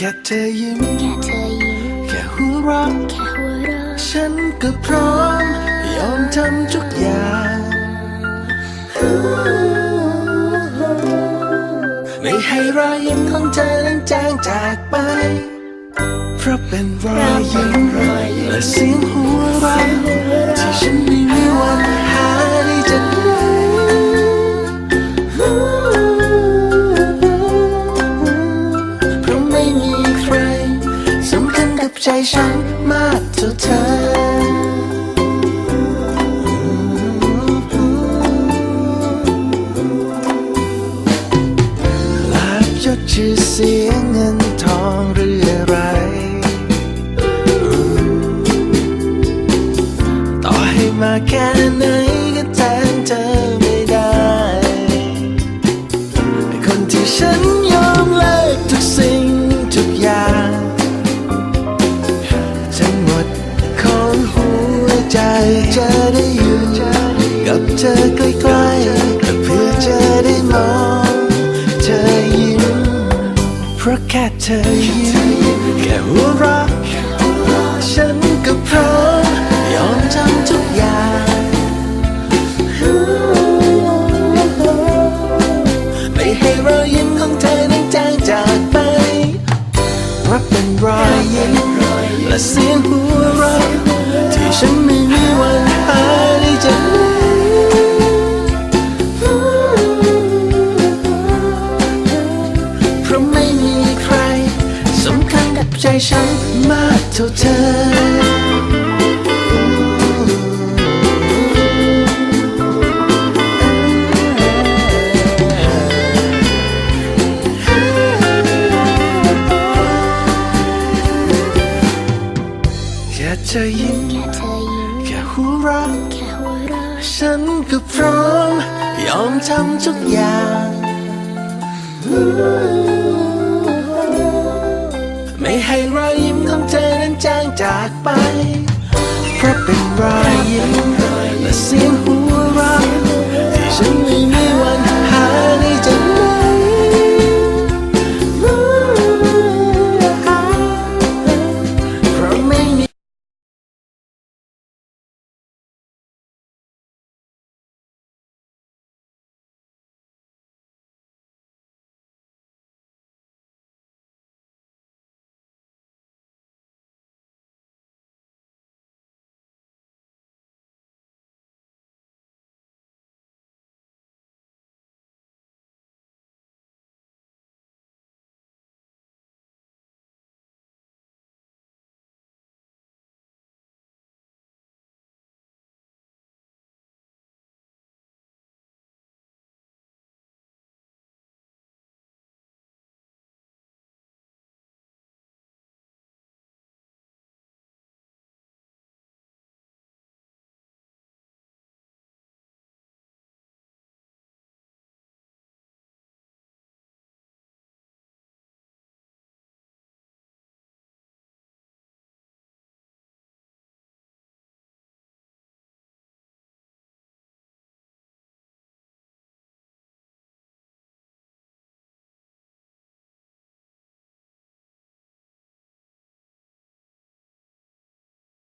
แค่เธอยิ้ม แค่เธอยิ้ม แค่หัวเราะแค่หัวเราะฉันก็พร้อม ยอมทำทุกอย่าง ไม่ให้รอยยิ้มของเธอนั้นจางจากไป เพราะเป็นรอยยิ้มและเสียงหัวเราะที่ฉันไม่มีวัน กับใจฉันมากเท่าเธอลาบยศชื่อเสียงเงินทองหรืออะไร ต่อให้มาแค่ ใจจะได้อยู่กับเธอใกล้ๆเพื่อจะได้มองเธอยิ้มเพราะแค่เธอยิ้มแค่หัวเราะฉันก็พร้อมยอมทำทุกอย่างไม่ให้รอยยิ้มของเธอนั้นจางจากไปราะเป็นรอยยิ้มและเสียงหัวเราะที่ฉัน ฉันมากเท่าเธอแค่เธอยิ้มแค่เธอยิ้มแค่หัวเราะแค่หัวเราะฉันก็พร้อม ยอมทำทุกอย่าง จางจากไปเพราะเป็นรอยยิ้มและเสียงหั